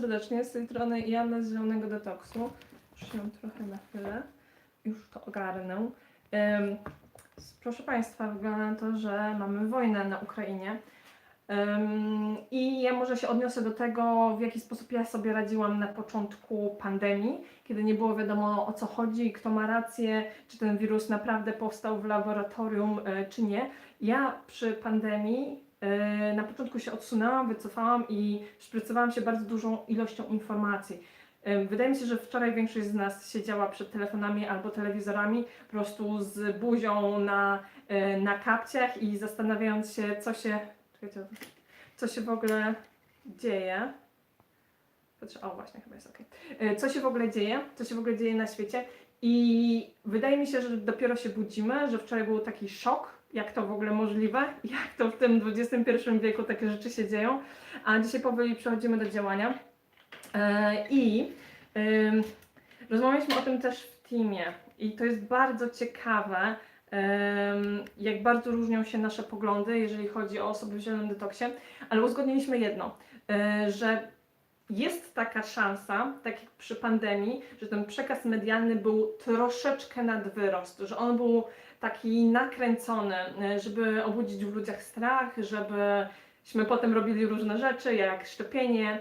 serdecznie, z tej strony Jana z Zielonego Detoksu. Już się trochę na chwilę, już to ogarnę. S- proszę Państwa, wygląda na to, że mamy wojnę na Ukrainie. Ym, I ja może się odniosę do tego, w jaki sposób ja sobie radziłam na początku pandemii, kiedy nie było wiadomo o co chodzi, kto ma rację, czy ten wirus naprawdę powstał w laboratorium, y, czy nie. Ja przy pandemii na początku się odsunęłam, wycofałam i szprycowałam się bardzo dużą ilością informacji. Y, Wydaje mi się, że wczoraj większość z nas siedziała przed telefonami albo telewizorami, po prostu z buzią na, y, na kapciach i zastanawiając się, co się, co się w ogóle dzieje. O właśnie, chyba jest ok. Co się w ogóle dzieje, co się w ogóle dzieje na świecie. I wydaje mi się, że dopiero się budzimy, że wczoraj był taki szok, jak to w ogóle możliwe, jak to w tym XXI wieku takie rzeczy się dzieją, a dzisiaj powoli przechodzimy do działania. E, I rozmawialiśmy o tym też w teamie. I to jest bardzo ciekawe, jak bardzo różnią się nasze poglądy, jeżeli chodzi o osoby w zielonym detoksie, ale uzgodniliśmy jedno, y, że jest taka szansa, tak jak przy pandemii, że ten przekaz medialny był troszeczkę nad wyrost, że on był taki nakręcony, żeby obudzić w ludziach strach, żebyśmy potem robili różne rzeczy, jak szczepienie,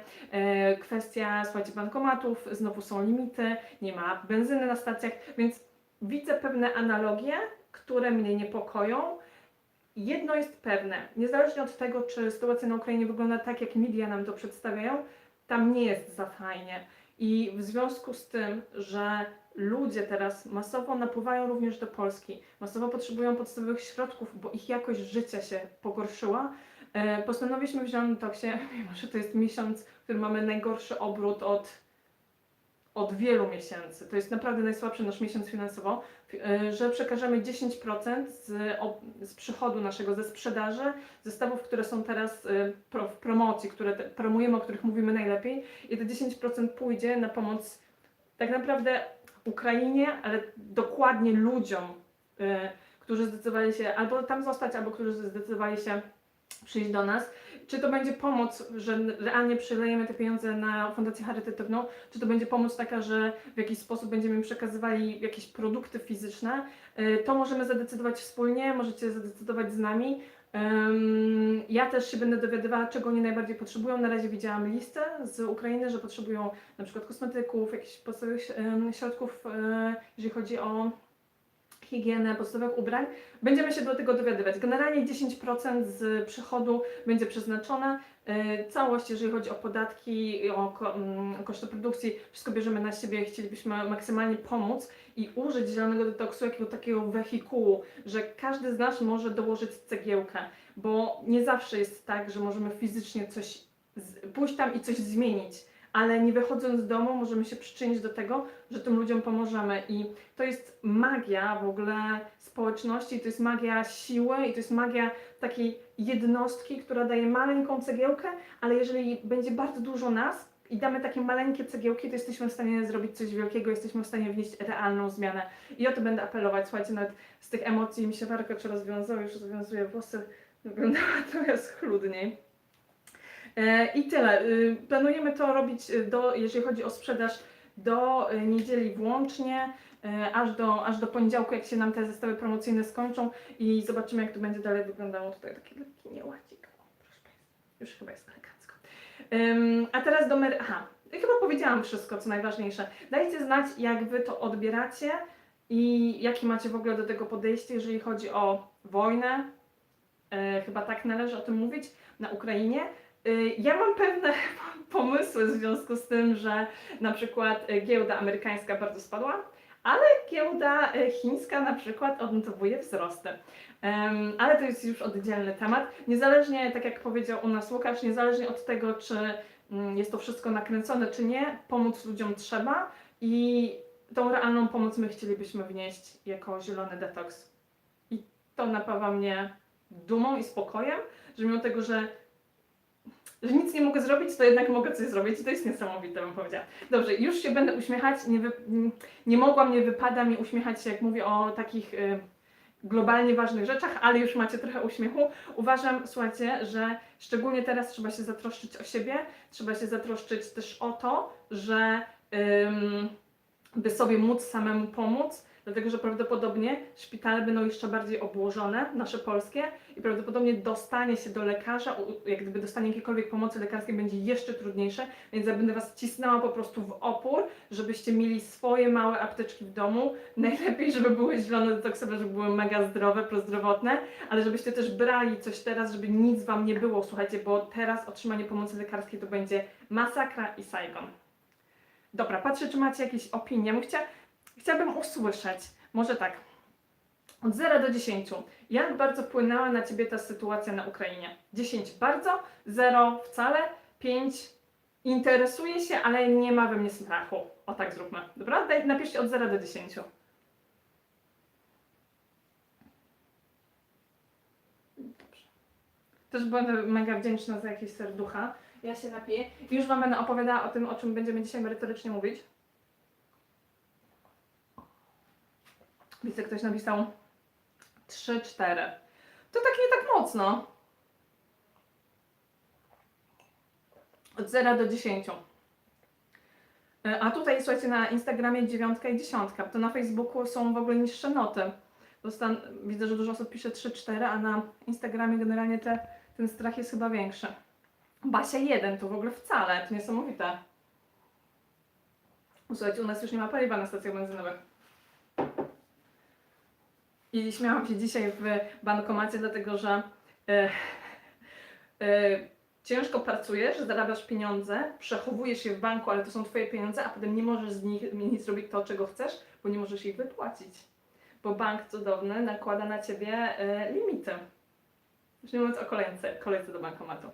y, kwestia, słuchajcie, bankomatów, znowu są limity, nie ma benzyny na stacjach, więc widzę pewne analogie, które mnie niepokoją. Jedno jest pewne, niezależnie od tego, czy sytuacja na Ukrainie wygląda tak, jak media nam to przedstawiają, tam nie jest za fajnie. I w związku z tym, że ludzie teraz masowo napływają również do Polski, masowo potrzebują podstawowych środków, bo ich jakość życia się pogorszyła, e, postanowiliśmy w Zielonym Toksie, mimo że to jest miesiąc, w którym mamy najgorszy obrót od, od wielu miesięcy, to jest naprawdę najsłabszy nasz miesiąc finansowo, e, że przekażemy 10% z, z przychodu naszego, ze sprzedaży, zestawów, które są teraz y, w promocji, które promujemy, o których mówimy najlepiej i te 10% pójdzie na pomoc tak naprawdę Ukrainie, ale dokładnie ludziom, y, którzy zdecydowali się albo tam zostać, albo którzy zdecydowali się przyjść do nas. Czy to będzie pomoc, że realnie przelejemy te pieniądze na fundację charytatywną, czy to będzie pomoc taka, że w jakiś sposób będziemy przekazywali jakieś produkty fizyczne, y, to możemy zadecydować wspólnie, możecie zadecydować z nami. Ja też się będę dowiadywała, czego oni najbardziej potrzebują. Na razie widziałam listę z Ukrainy, że potrzebują na przykład kosmetyków, jakichś podstawowych środków, y, jeżeli chodzi o higienę, podstawowych ubrań. Będziemy się do tego dowiadywać. Generalnie 10% z przychodu będzie przeznaczone. y, Całość, jeżeli chodzi o podatki, o mm, koszty produkcji, wszystko bierzemy na siebie. Chcielibyśmy maksymalnie pomóc i użyć zielonego detoksu jako takiego wehikułu, że każdy z nas może dołożyć cegiełkę, bo nie zawsze jest tak, że możemy fizycznie coś pójść tam i coś zmienić, ale nie wychodząc z domu możemy się przyczynić do tego, że tym ludziom pomożemy i to jest magia w ogóle społeczności, to jest magia siły i to jest magia takiej jednostki, która daje maleńką cegiełkę, ale jeżeli będzie bardzo dużo nas i damy takie maleńkie cegiełki, to jesteśmy w stanie zrobić coś wielkiego, jesteśmy w stanie wnieść realną zmianę. I o to będę apelować. Słuchajcie, nawet z tych emocji mi się warkocze rozwiązał, już rozwiązuję włosy, wyglądała trochę schludniej. E, I tyle. Y, Planujemy to robić, y, do, jeżeli chodzi o sprzedaż, do y, niedzieli włącznie, y, aż do, aż do poniedziałku, jak się nam te zestawy promocyjne skończą i zobaczymy, jak to będzie dalej wyglądało. Tutaj taki lekki nieładzik. Już chyba jest elegancko. A teraz do mer... Aha, chyba powiedziałam wszystko, co najważniejsze. Dajcie znać, jak Wy to odbieracie i jakie macie w ogóle do tego podejście, jeżeli chodzi o wojnę. E, chyba tak należy o tym mówić na Ukrainie. Y, Ja mam pewne pomysły w związku z tym, że na przykład y, giełda amerykańska bardzo spadła, ale giełda y, chińska na przykład odnotowuje wzrosty. Ale to jest już oddzielny temat. Niezależnie, tak jak powiedział u nas Łukasz, niezależnie od tego, czy mm, jest to wszystko nakręcone, czy nie, pomóc ludziom trzeba i tą realną pomoc my chcielibyśmy wnieść jako zielony detoks. I to napawa mnie dumą i spokojem, że mimo tego, że że nic nie mogę zrobić, to jednak mogę coś zrobić. I to jest niesamowite, bym powiedziała. Dobrze, już się będę uśmiechać. Nie, wy, nie mogłam, nie wypada mi uśmiechać się, jak mówię o takich y, globalnie ważnych rzeczach, ale już macie trochę uśmiechu. Uważam, słuchajcie, że Szczególnie teraz trzeba się zatroszczyć o siebie, trzeba się zatroszczyć też o to, że by sobie móc samemu pomóc, dlatego że prawdopodobnie szpitale będą jeszcze bardziej obłożone, nasze polskie, i prawdopodobnie dostanie się do lekarza, jak gdyby dostanie jakiejkolwiek pomocy lekarskiej będzie jeszcze trudniejsze, więc ja będę Was cisnęła po prostu w opór, żebyście mieli swoje małe apteczki w domu, najlepiej, żeby były zielone detoksowe, żeby były mega zdrowe, prozdrowotne, ale żebyście też brali coś teraz, żeby nic Wam nie było, słuchajcie, bo teraz otrzymanie pomocy lekarskiej to będzie masakra i Saigon. Dobra, patrzę, czy macie jakieś opinie. Chcia, chciałabym usłyszeć, może tak, od 0 do 10. Jak bardzo wpłynęła na Ciebie ta sytuacja na Ukrainie? 10 bardzo, 0 wcale, 5 interesuje się, ale nie ma we mnie strachu. O tak zróbmy, dobra? Daj, napiszcie od 0 do 10. Dobrze. Też będę mega wdzięczna za jakieś serducha. Ja się napiję już Wam będę opowiadała o tym, o czym będziemy dzisiaj merytorycznie mówić. Widzę, ktoś napisał 3-4. To tak nie tak mocno. Od 0 do 10. E, A tutaj słuchajcie, na Instagramie dziewiątka i dziesiątka. To na Facebooku są w ogóle niższe noty. Dostan- widzę, że dużo osób pisze 3-4, a na Instagramie generalnie te, ten strach jest chyba większy. Basia 1 to w ogóle wcale, to niesamowite. Słuchajcie, u nas już nie ma paliwa na stacjach benzynowych. I śmiałam się dzisiaj w bankomacie, dlatego że e, e, ciężko pracujesz, zarabiasz pieniądze, przechowujesz je w banku, ale to są Twoje pieniądze, a potem nie możesz z nich nic zrobić to, czego chcesz, bo nie możesz ich wypłacić. Bo bank cudowny nakłada na Ciebie e, limity. Już nie mówiąc o kolejce, kolejce do bankomatu.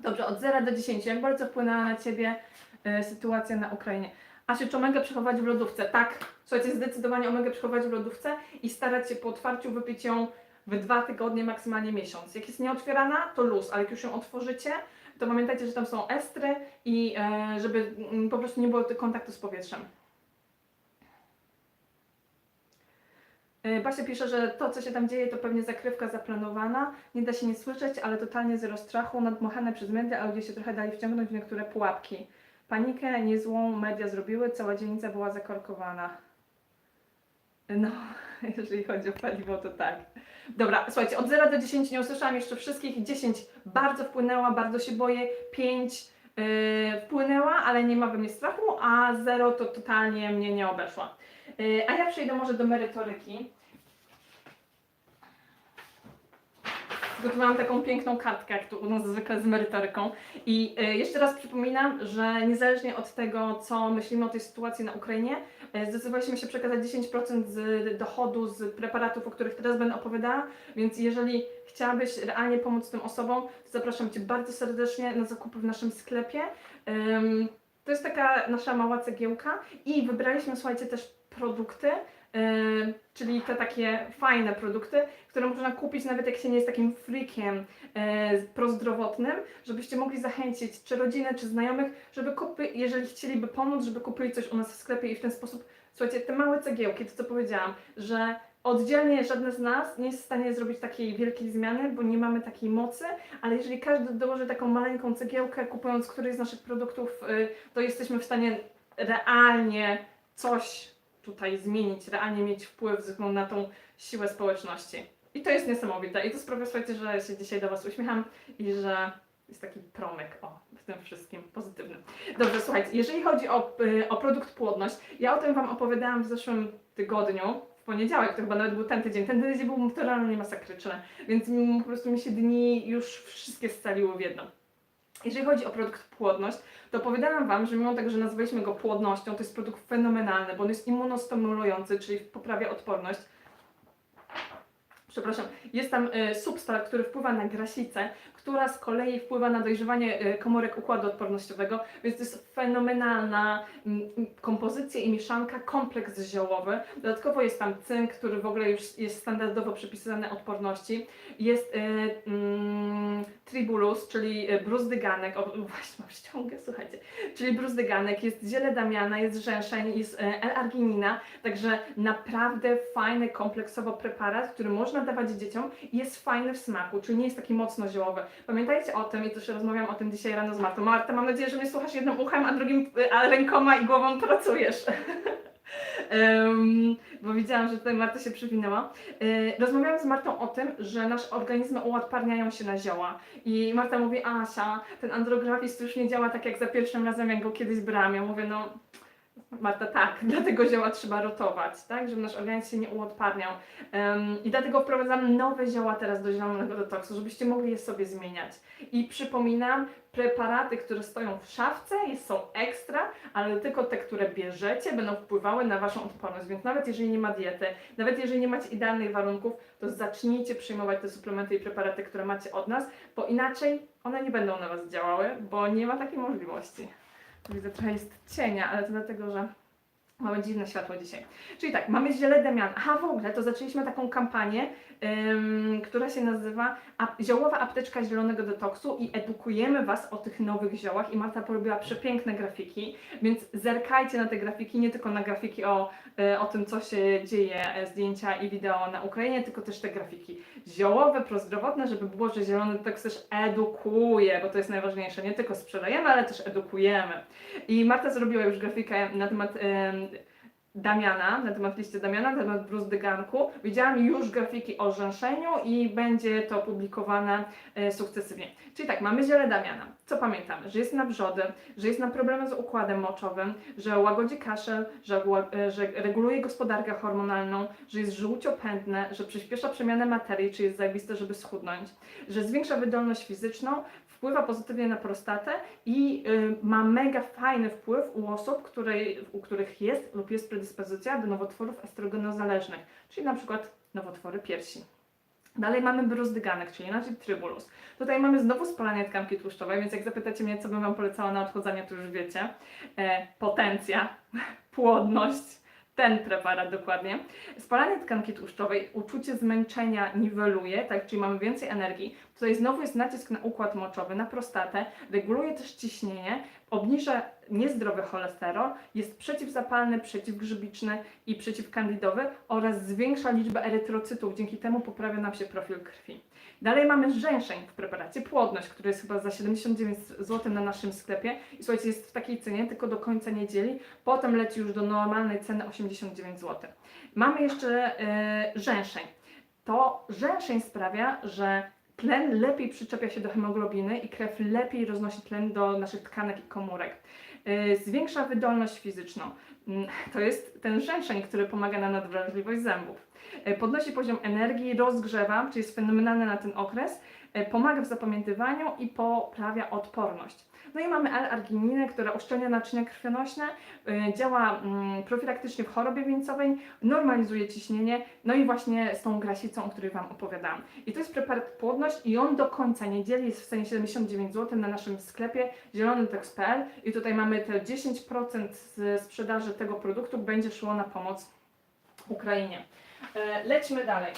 Dobrze, od 0 do 10. Jak bardzo wpłynęła na Ciebie e, sytuacja na Ukrainie? Asiu, czy omegę przechować w lodówce? Tak. Słuchajcie, zdecydowanie omegę przechować w lodówce i starać się po otwarciu wypić ją w dwa tygodnie, maksymalnie miesiąc. Jak jest nieotwierana, to luz, ale jak już ją otworzycie, to pamiętajcie, że tam są estry i e, żeby mm, po prostu nie było kontaktu z powietrzem. E, Basia pisze, że to, co się tam dzieje, to pewnie zakrywka zaplanowana. Nie da się nie słyszeć, ale totalnie zero strachu. Nadmuchane przez media, a ludzie się trochę dali wciągnąć w niektóre pułapki. Panikę niezłą media zrobiły, cała dzielnica była zakorkowana. No, jeżeli chodzi o paliwo, to tak. Dobra, słuchajcie, od 0 do 10 nie usłyszałam jeszcze wszystkich. 10 bardzo wpłynęła, bardzo się boję. 5 yy, wpłynęła, ale nie ma we mnie strachu, a 0 to totalnie mnie nie obeszła. Yy, a ja przejdę może do merytoryki. Zgotowałam taką piękną kartkę, jak tu u nas zwykle z merytoryką. I y, jeszcze raz przypominam, że niezależnie od tego, co myślimy o tej sytuacji na Ukrainie, y, zdecydowaliśmy się przekazać 10% z dochodu z preparatów, o których teraz będę opowiadała. Więc jeżeli chciałabyś realnie pomóc tym osobom, to zapraszam Cię bardzo serdecznie na zakupy w naszym sklepie. To jest taka nasza mała cegiełka i wybraliśmy, słuchajcie, też produkty, czyli te takie fajne produkty, które można kupić nawet jak się nie jest takim freakiem yy, prozdrowotnym, żebyście mogli zachęcić czy rodzinę, czy znajomych, żeby kupi, jeżeli chcieliby pomóc, żeby kupili coś u nas w sklepie i w ten sposób, słuchajcie, te małe cegiełki, to co powiedziałam, że oddzielnie żadne z nas nie jest w stanie zrobić takiej wielkiej zmiany, bo nie mamy takiej mocy, ale jeżeli każdy dołoży taką maleńką cegiełkę, kupując któryś z naszych produktów, yy, to jesteśmy w stanie realnie coś tutaj zmienić, realnie mieć wpływ na tą siłę społeczności. I to jest niesamowite. I to sprawia, słuchajcie, że się dzisiaj do Was uśmiecham i że jest taki promyk o, w tym wszystkim pozytywnym. Dobrze, słuchajcie, jeżeli chodzi o, y, o produkt płodność, ja o tym Wam opowiadałam w zeszłym tygodniu, w poniedziałek, to chyba nawet był ten tydzień. Ten tydzień był totalnie masakryczny, więc po prostu mi się dni już wszystkie scaliły w jedno. Jeżeli chodzi o produkt płodność, to opowiadałam Wam, że mimo tego, że nazwaliśmy go płodnością, to jest produkt fenomenalny, bo on jest immunostymulujący, czyli poprawia odporność. Przepraszam, jest tam y, substrat, który wpływa na grasicę, która z kolei wpływa na dojrzewanie y, komórek układu odpornościowego, więc to jest fenomenalna mm, kompozycja i mieszanka, kompleks ziołowy. Dodatkowo jest tam cynk, który w ogóle już jest standardowo przypisany odporności. Jest y, mm, tribulus, czyli bruzdyganek, o właśnie mam ściągę, słuchajcie, czyli bruzdyganek, jest ziele damiana, jest rzęszeń, jest L-arginina, także naprawdę fajny kompleksowo preparat, który można można dawać dzieciom i jest fajny w smaku, czyli nie jest taki mocno ziołowy. Pamiętajcie o tym i też rozmawiam o tym dzisiaj rano z Martą. Marta, mam nadzieję, że mnie słuchasz jednym uchem, a drugim y, a rękoma i głową pracujesz. Em, bo widziałam, że tutaj Marta się przywinęła. Y, Rozmawiałam z Martą o tym, że nasze organizmy uodparniają się na zioła. I Marta mówi, Asia, ten andrografist już nie działa tak jak za pierwszym razem, jak go kiedyś brałam. Ja mówię, no Marta, tak, dlatego zioła trzeba rotować, tak, żeby nasz organizm się nie uodparniał. Em, I dlatego wprowadzam nowe zioła teraz do zielonego detoksu, żebyście mogli je sobie zmieniać. I przypominam, preparaty, które stoją w szafce, są ekstra, ale tylko te, które bierzecie, będą wpływały na Waszą odporność. Więc nawet jeżeli nie ma diety, nawet jeżeli nie macie idealnych warunków, to zacznijcie przyjmować te suplementy i preparaty, które macie od nas, bo inaczej one nie będą na Was działały, bo nie ma takiej możliwości. Widzę, trochę jest cienia, ale to dlatego, że mamy dziwne światło dzisiaj. Czyli tak, mamy ziele Damian. Aha, w ogóle to zaczęliśmy taką kampanię, która się nazywa Ziołowa Apteczka Zielonego Detoksu i edukujemy Was o tych nowych ziołach i Marta porobiła przepiękne grafiki, więc zerkajcie na te grafiki, nie tylko na grafiki o, y, o tym, co się dzieje, e, zdjęcia i wideo na Ukrainie, tylko też te grafiki ziołowe, prozdrowotne, żeby było, że zielony detoks też edukuje, bo to jest najważniejsze, nie tylko sprzedajemy, ale też edukujemy. I Marta zrobiła już grafikę na temat em, Damiana, na temat liście Damiana, na temat bruzdyganku. Widziałam już grafiki o rzęszeniu i będzie to publikowane e, sukcesywnie. Czyli tak, mamy ziele Damiana. Co pamiętamy? Że jest na wrzody, że jest na problemy z układem moczowym, że łagodzi kaszel, że, e, że reguluje gospodarkę hormonalną, że jest żółciopędne, że przyspiesza przemianę materii, czyli jest zajebiste, żeby schudnąć, że zwiększa wydolność fizyczną, wpływa pozytywnie na prostatę i y, ma mega fajny wpływ u osób, której, u których jest lub jest predyspozycja do nowotworów estrogenozależnych, czyli na przykład nowotwory piersi. Dalej mamy bruzdyganek, czyli inaczej trybulus. Tutaj mamy znowu spalanie tkanki tłuszczowej, więc jak zapytacie mnie, co bym Wam polecała na odchodzenie, to już wiecie. E, potencja, płodność, ten preparat dokładnie. Spalanie tkanki tłuszczowej, uczucie zmęczenia niweluje, tak, czyli mamy więcej energii. Tutaj znowu jest nacisk na układ moczowy, na prostatę, reguluje też ciśnienie, obniża niezdrowy cholesterol, jest przeciwzapalny, przeciwgrzybiczny i przeciwkandidowy oraz zwiększa liczbę erytrocytów, dzięki temu poprawia nam się profil krwi. Dalej mamy żeńszeń w preparacie, płodność, który jest chyba za 79 zł na naszym sklepie i słuchajcie, jest w takiej cenie tylko do końca niedzieli, potem leci już do normalnej ceny 89 zł. Mamy jeszcze e, żeńszeń. To żeńszeń sprawia, że tlen lepiej przyczepia się do hemoglobiny i krew lepiej roznosi tlen do naszych tkanek i komórek. Yy, Zwiększa wydolność fizyczną. Mm, To jest ten żeńszeń, który pomaga na nadwrażliwość zębów. Yy, Podnosi poziom energii, rozgrzewa, czyli jest fenomenalny na ten okres. Yy, Pomaga w zapamiętywaniu i poprawia odporność. No i mamy L-argininę, która uszczelnia naczynia krwionośne, yy, działa mm, profilaktycznie w chorobie wieńcowej, normalizuje ciśnienie, no i właśnie z tą grasicą, o której Wam opowiadałam. I to jest preparat płodność i on do końca niedzieli jest w cenie 79 zł na naszym sklepie zielonydetox.pl i tutaj mamy te 10% z sprzedaży tego produktu będzie szło na pomoc Ukrainie. E, Lećmy dalej.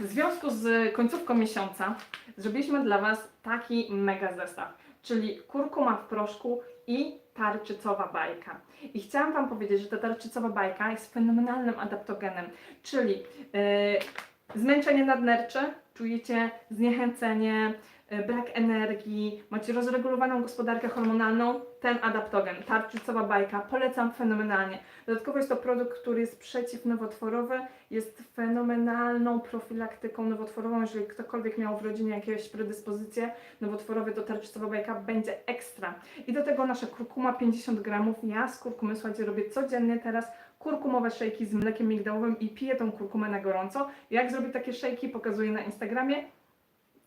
W związku z końcówką miesiąca zrobiliśmy dla Was taki mega zestaw, czyli kurkuma w proszku i tarczycowa bajka. I chciałam Wam powiedzieć, że ta tarczycowa bajka jest fenomenalnym adaptogenem, czyli yy, zmęczenie nadnerczy, czujecie zniechęcenie, brak energii, macie rozregulowaną gospodarkę hormonalną, ten adaptogen, tarczycowa bajka, polecam fenomenalnie. Dodatkowo jest to produkt, który jest przeciwnowotworowy, jest fenomenalną profilaktyką nowotworową. Jeżeli ktokolwiek miał w rodzinie jakieś predyspozycje nowotworowe, to tarczycowa bajka będzie ekstra. I do tego nasza kurkuma 50 gramów. Ja z kurkumy, słuchajcie, robię codziennie teraz kurkumowe szejki z mlekiem migdałowym i piję tą kurkumę na gorąco. Jak zrobić takie szejki, pokazuję na Instagramie.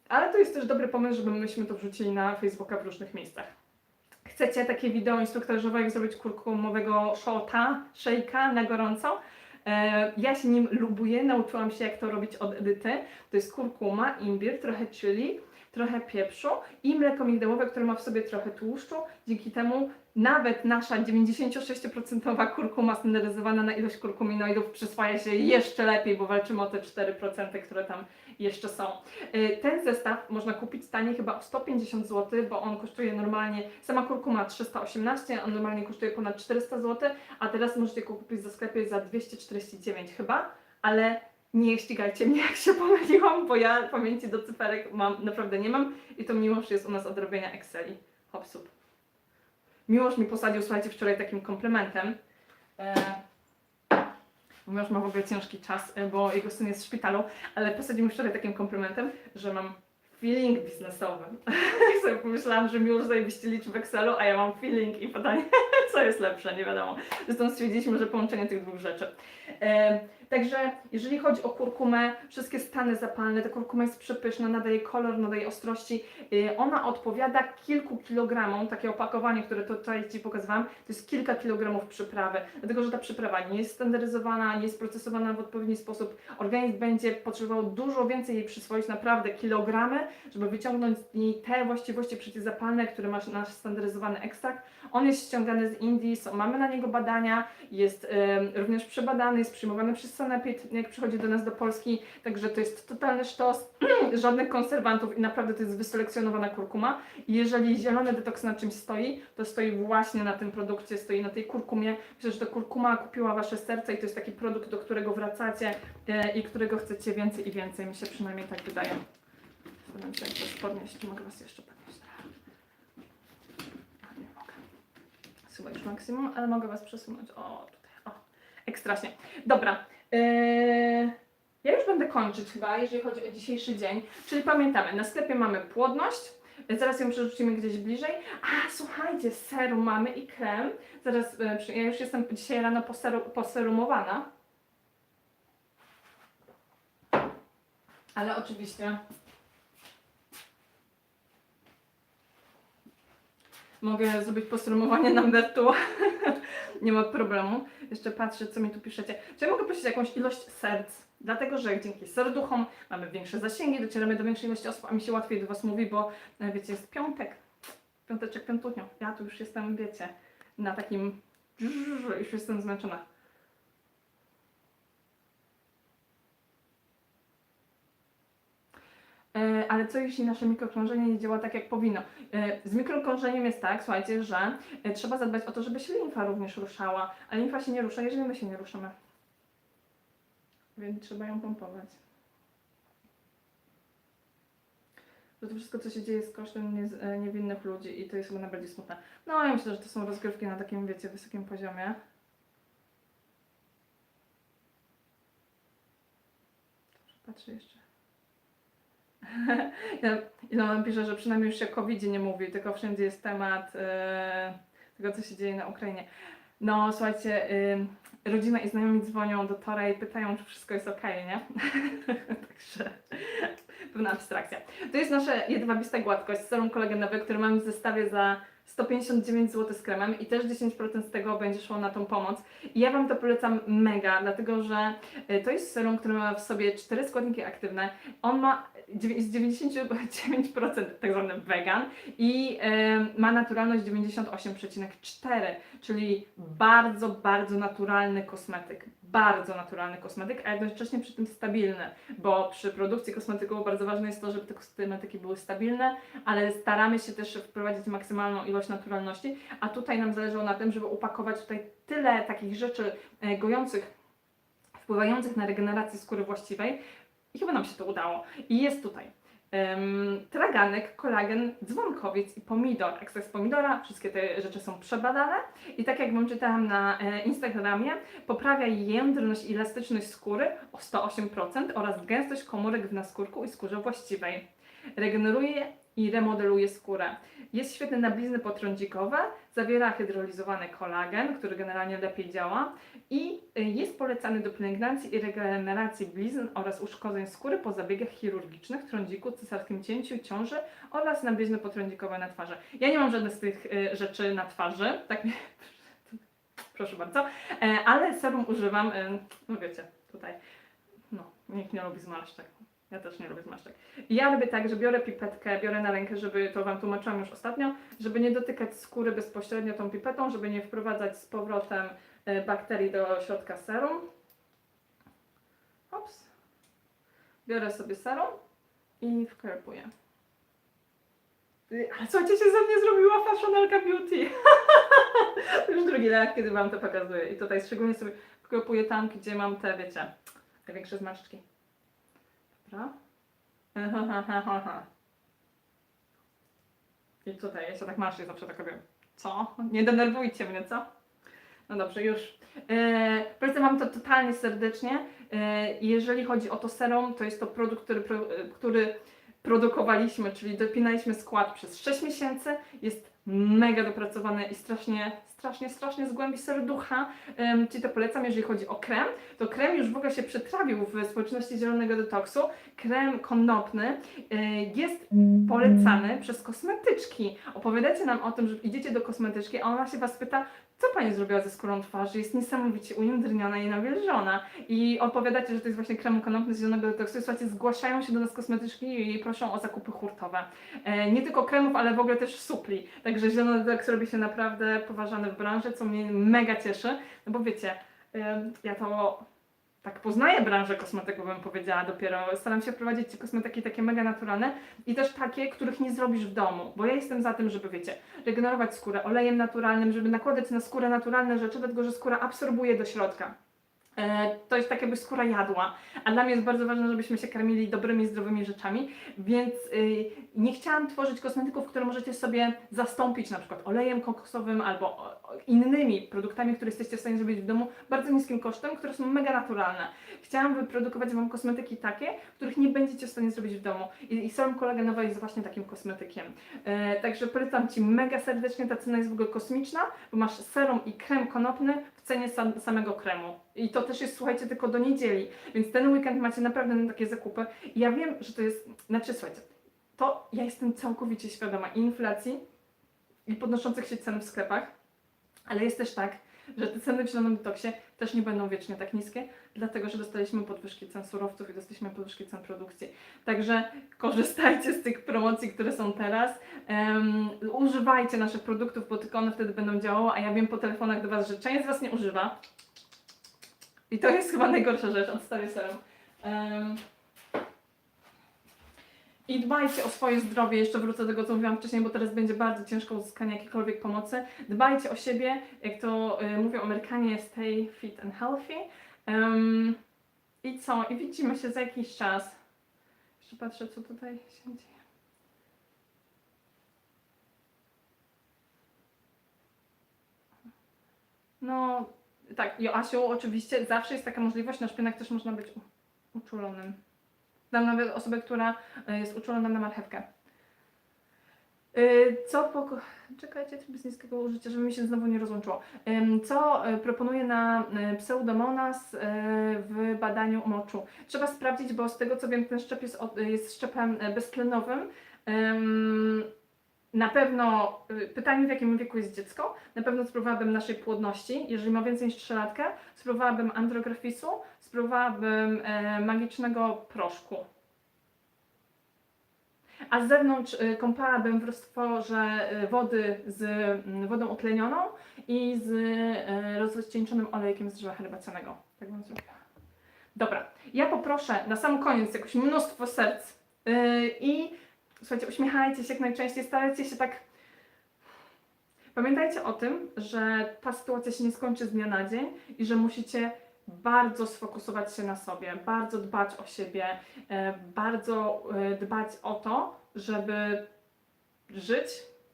Ale to jest też dobry pomysł, żeby myśmy to wrzucili na Facebooka w różnych miejscach. Chcecie takie wideo instruktażowe, jak zrobić kurkumowego shota, szejka na gorąco? E, Ja się nim lubuję, nauczyłam się jak to robić od Edyty. To jest kurkuma, imbir, trochę chili, trochę pieprzu i mleko migdałowe, które ma w sobie trochę tłuszczu. Dzięki temu nawet nasza 96% kurkuma standaryzowana na ilość kurkuminoidów przyswaja się jeszcze lepiej, bo walczymy o te 4%, które tam jeszcze są. Y, Ten zestaw można kupić taniej chyba o 150 zł, bo on kosztuje normalnie, sama kurkuma 318, on normalnie kosztuje ponad 400 zł, a teraz możecie go kupić za sklepie za 249 chyba, ale nie ścigajcie mnie, jak się pomyliłam, bo ja pamięci do cyferek mam, naprawdę nie mam i to Miłosz jest u nas od robienia Exceli. Hop, sup. Miłosz mi posadził, słuchajcie, wczoraj takim komplementem. E, Miłosz ma w ogóle ciężki czas, e, bo jego syn jest w szpitalu, ale posadził mi wczoraj takim komplementem, że mam feeling biznesowy. I sobie pomyślałam, że Miłosz zajebiście liczy w Excelu, a ja mam feeling i pytanie, co jest lepsze, nie wiadomo. Zresztą stwierdziliśmy, że połączenie tych dwóch rzeczy. E, Także jeżeli chodzi o kurkumę, wszystkie stany zapalne, ta kurkuma jest przepyszna, nadaje kolor, nadaje ostrości. Yy, Ona odpowiada kilku kilogramom, takie opakowanie, które tutaj Ci pokazywałam, to jest kilka kilogramów przyprawy, dlatego że ta przyprawa nie jest standaryzowana, nie jest procesowana w odpowiedni sposób. Organizm będzie potrzebował dużo więcej jej przyswoić, naprawdę kilogramy, żeby wyciągnąć z niej te właściwości przeciwzapalne, które ma nasz standaryzowany ekstrakt. On jest ściągany z Indii, są, mamy na niego badania, jest em, również przebadany, jest przyjmowany przez Sanepid, jak przychodzi do nas do Polski, także to jest totalny sztos, żadnych konserwantów i naprawdę to jest wyselekcjonowana kurkuma. I jeżeli zielony detoks na czymś stoi, to stoi właśnie na tym produkcie, stoi na tej kurkumie. Myślę, że ta kurkuma kupiła Wasze serce i to jest taki produkt, do którego wracacie e, i którego chcecie więcej i więcej. Mi się przynajmniej tak wydaje. Staram się jakoś podnieść, mogę Was jeszcze podnieść Nie mogę. Chyba już maksimum, ale mogę Was przesunąć. O, tutaj, o. Ekstraśnie. Dobra. Yy, ja już będę kończyć chyba, jeżeli chodzi o dzisiejszy dzień. Czyli pamiętamy, na sklepie mamy płodność. Zaraz ją przerzucimy gdzieś bliżej. A, słuchajcie, serum mamy i krem. Zaraz, przy- ja już jestem dzisiaj rano poseru, poserumowana. Ale oczywiście mogę zrobić poserumowanie number two. Nie ma problemu. Jeszcze patrzę, co mi tu piszecie. Czy ja mogę prosić jakąś ilość serc? Dlatego, że dzięki serduchom mamy większe zasięgi, docieramy do większej ilości osób, a mi się łatwiej do Was mówi, bo e, wiecie, jest piątek. Piąteczek, piątutnio. Ja tu już jestem, wiecie, na takim... Już jestem zmęczona. Ale co jeśli nasze mikrokrążenie nie działa tak, jak powinno? E, Z mikrokrążeniem jest tak, słuchajcie, że e, trzeba zadbać o to, żeby się limfa również ruszała, a limfa się nie rusza, jeżeli my się nie ruszamy. Więc trzeba ją pompować. Że to wszystko, co się dzieje, jest kosztem nie, e, niewinnych ludzi i to jest chyba najbardziej smutne. No, ja myślę, że to są rozgrywki na takim, wiecie, wysokim poziomie. Patrzę jeszcze. Ja- Ilona pisze, że przynajmniej już się o covid nie mówi, tylko wszędzie jest temat e, tego, co się dzieje na Ukrainie. No, słuchajcie, y, rodzina i znajomi dzwonią do Tora i pytają, czy wszystko jest ok, nie? Także pewna abstrakcja. To jest nasze jedwabista gładkość, serum kolagenowy, który mamy w zestawie za 159 zł z kremem i też 10% z tego będzie szło na tą pomoc. I ja Wam to polecam mega, dlatego że y, to jest serum, który ma w sobie cztery składniki aktywne. On ma z 99% tak zwany vegan i em, ma naturalność 98,4, czyli bardzo, bardzo naturalny kosmetyk. Bardzo naturalny kosmetyk, a jednocześnie przy tym stabilny, bo przy produkcji kosmetyków bardzo ważne jest to, żeby te kosmetyki były stabilne, ale staramy się też wprowadzić maksymalną ilość naturalności, a tutaj nam zależało na tym, żeby upakować tutaj tyle takich rzeczy e, gojących, wpływających na regenerację skóry właściwej i chyba nam się to udało. I jest tutaj em, traganek, kolagen, dzwonkowiec i pomidor. Ekstrakt z pomidora, wszystkie te rzeczy są przebadane i tak jak Wam czytałam na e, Instagramie, poprawia jędrność i elastyczność skóry o 108% oraz gęstość komórek w naskórku i skórze właściwej. Regeneruje i remodeluje skórę. Jest świetny na blizny potrądzikowe, zawiera hydrolizowany kolagen, który generalnie lepiej działa i y, jest polecany do pielęgnacji i regeneracji blizn oraz uszkodzeń skóry po zabiegach chirurgicznych, trądziku, cesarskim cięciu, ciąży oraz na blizny potrądzikowe na twarzy. Ja nie mam żadnych z tych y, rzeczy na twarzy, tak mi- proszę bardzo, e, ale serum używam, y, no wiecie, tutaj, no, nikt nie lubi zmarszczek. Ja też nie lubię zmarszczek. Ja robię tak, że biorę pipetkę, biorę na rękę, żeby, to Wam tłumaczyłam już ostatnio, żeby nie dotykać skóry bezpośrednio tą pipetą, żeby nie wprowadzać z powrotem e, bakterii do środka serum. Ops. Biorę sobie serum i wklepuję. Y, Ale słuchajcie, się ze mnie zrobiła fashionelka beauty. To już drugi raz, kiedy Wam to pokazuję. I tutaj szczególnie sobie wklepuję tam, gdzie mam te, wiecie, Największe zmarszczki. Dobra. I tutaj, się tak marszczę, zawsze tak robię. Co? Nie denerwujcie mnie, co? No dobrze, już. E, polecam Wam to totalnie serdecznie. E, jeżeli chodzi o to serum, to jest to produkt, który, e, który produkowaliśmy, czyli dopinaliśmy skład przez 6 miesięcy. Jest mega dopracowany i strasznie, strasznie, strasznie z głębi serducha Ci to polecam. Jeżeli chodzi o krem, to krem już w ogóle się przetrawił w społeczności Zielonego Detoksu. Krem konopny e, jest polecany przez kosmetyczki. Opowiadacie nam o tym, że idziecie do kosmetyczki, a ona się Was pyta, co Pani zrobiła ze skórą twarzy? Jest niesamowicie ujędrniona i nawilżona. I opowiadacie, że to jest właśnie krem konopny z zielonego detoksu. Słuchajcie, zgłaszają się do nas kosmetyczki i proszą o zakupy hurtowe. E, nie tylko kremów, ale w ogóle też supli. Także zielony detoks robi się naprawdę poważany w branży, co mnie mega cieszy. No bo wiecie, em, ja to tak poznaję branżę kosmetyków, bym powiedziała dopiero. Staram się wprowadzić ci kosmetyki takie mega naturalne i też takie, których nie zrobisz w domu. Bo ja jestem za tym, żeby wiecie, regenerować skórę olejem naturalnym, żeby nakładać na skórę naturalne rzeczy, dlatego że skóra absorbuje do środka. E, To jest tak jakby skóra jadła, a dla mnie jest bardzo ważne, żebyśmy się karmili dobrymi, zdrowymi rzeczami, więc y, nie chciałam tworzyć kosmetyków, które możecie sobie zastąpić na przykład olejem kokosowym albo innymi produktami, które jesteście w stanie zrobić w domu bardzo niskim kosztem, które są mega naturalne. Chciałam wyprodukować Wam kosmetyki takie, których nie będziecie w stanie zrobić w domu i, i serum kolagenowe jest właśnie takim kosmetykiem. E, także polecam Ci mega serdecznie, ta cena jest w ogóle kosmiczna, bo masz serum i krem konopny w cenie sam, samego kremu. I to też jest, słuchajcie, tylko do niedzieli, więc ten weekend macie naprawdę na takie zakupy. I ja wiem, że to jest, znaczy słuchajcie, to ja jestem całkowicie świadoma inflacji i podnoszących się cen w sklepach, ale jest też tak, że te ceny w Zielonym Detoksie też nie będą wiecznie tak niskie, dlatego że dostaliśmy podwyżki cen surowców i dostaliśmy podwyżki cen produkcji. Także korzystajcie z tych promocji, które są teraz. Em, używajcie naszych produktów, bo tylko one wtedy będą działały, a ja wiem po telefonach do Was, że część z Was nie używa. I to jest chyba najgorsza rzecz, odstawię serum. Em, i dbajcie o swoje zdrowie, jeszcze wrócę do tego, co mówiłam wcześniej, bo teraz będzie bardzo ciężko uzyskanie jakiejkolwiek pomocy. Dbajcie o siebie, jak to y, mówią Amerykanie, stay fit and healthy. Em, I co? I widzimy się za jakiś czas. Jeszcze patrzę, co tutaj się dzieje. No, tak, Joasiu, oczywiście zawsze jest taka możliwość, na szpienak też można być uczulonym. Znam nawet osobę, która y, jest uczulona na marchewkę. Y, Co po... Czekajcie, tryb z niskiego użycia, żeby mi się znowu nie rozłączyło. Co y, proponuje na Pseudomonas w badaniu moczu? Trzeba sprawdzić, bo z tego co wiem, ten szczep jest, jest szczepem beztlenowym. Na pewno, y, pytanie w jakim wieku jest dziecko, na pewno spróbowałabym naszej płodności, jeżeli ma więcej niż 3 latkę, spróbowałabym andrografisu, spróbowałabym e, magicznego proszku. A z zewnątrz y, kąpałabym w roztworze y, wody z mm, wodą utlenioną i z y, rozcieńczonym olejkiem z drzewa herbacianego. Tak bym zrobiła. Dobra, ja poproszę na sam koniec jakoś mnóstwo serc y, i słuchajcie, uśmiechajcie się jak najczęściej, starajcie się tak Pamiętajcie o tym, że ta sytuacja się nie skończy z dnia na dzień i że musicie bardzo sfokusować się na sobie, bardzo dbać o siebie, e, bardzo e, dbać o to, żeby żyć,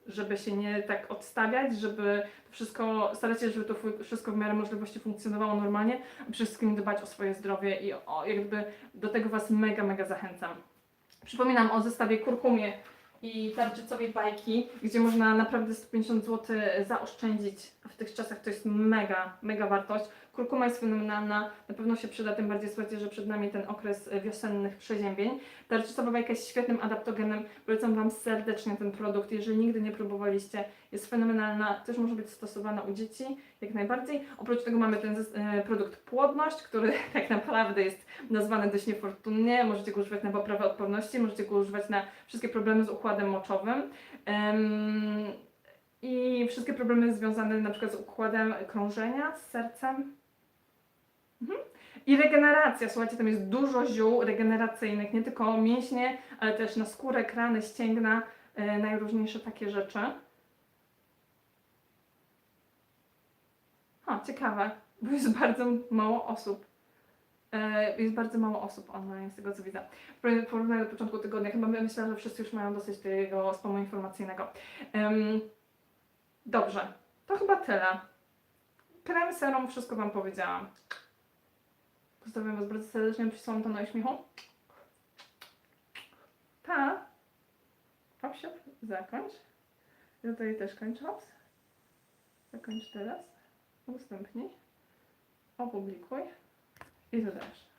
żeby się nie tak odstawiać, żeby wszystko, starać się, żeby to wszystko w miarę możliwości funkcjonowało normalnie, przede wszystkim dbać o swoje zdrowie i o, jakby do tego Was mega, mega zachęcam. Przypominam o zestawie kurkumie i tarczycowej bajki, gdzie można naprawdę 150 zł zaoszczędzić. W tych czasach to jest mega, mega wartość. Kurkuma jest fenomenalna, na pewno się przyda, tym bardziej słuchajcie, że przed nami ten okres e, wiosennych przeziębień. Tarczycowa bajka jest świetnym adaptogenem, polecam Wam serdecznie ten produkt, jeżeli nigdy nie próbowaliście. Jest fenomenalna, też może być stosowana u dzieci, jak najbardziej. Oprócz tego mamy ten e, produkt Płodność, który tak naprawdę jest nazwany dość niefortunnie. Możecie go używać na poprawę odporności, możecie go używać na wszystkie problemy z układem moczowym. Em, I wszystkie problemy związane na przykład z układem krążenia, z sercem. I regeneracja, słuchajcie, tam jest dużo ziół regeneracyjnych, nie tylko mięśnie, ale też na skórę, krany, ścięgna, e, najróżniejsze takie rzeczy. O, ciekawe, bo jest bardzo mało osób. E, Jest bardzo mało osób online, z tego co widzę. W porównaniu do początku tygodnia, chyba myślę, że wszyscy już mają dosyć tego spamu informacyjnego. Dobrze, to chyba tyle. Krem, serum, wszystko Wam powiedziałam. Pozdrawiam Was bardzo serdecznie, przysłałam to na śmiechu. Pa! Hop, siop, zakończ. Ja tutaj też kończę, hops. Zakończ teraz. Udostępnij. Opublikuj. I. Hop.